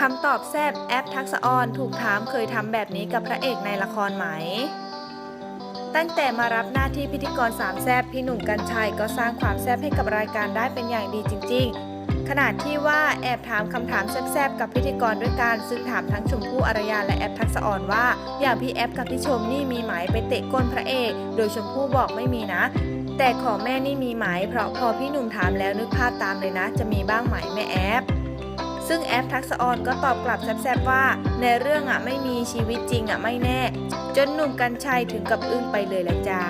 คำตอบแซบแอปทักษะออนถูกถามเคยทำแบบนี้กับพระเอกในละครไหม ตั้งแต่มารับหน้าที่พิธีกรสามแซบพี่หนุ่มกัญชัยก็สร้างความแซบให้กับรายการได้เป็นอย่างดีจริง ๆ ขนาดที่ว่าแอบถามคำถามแซบๆกับพิธีกรด้วยการซึ่งถามทั้งชมพู่อารยาและแอปทักษะออนว่า อย่างพี่แอปกับพี่ชมนี่มีหมายไปเตะก้นพระเอก โดยชมพู่บอกไม่มีนะแต่ของแม่นี่มีหมายเพราะพอพี่หนุ่มถามแล้วนึกภาพตามเลยนะ จะมีบ้างไหมแม่แอป ซึ่งแอปทักษออนก็ตอบกลับแซบๆว่า ในเรื่องอะไม่มีชีวิตจริงอะไม่แน่ จนหนุ่มกัญชัยถึงกับอึ้งไปเลยแหละจ้า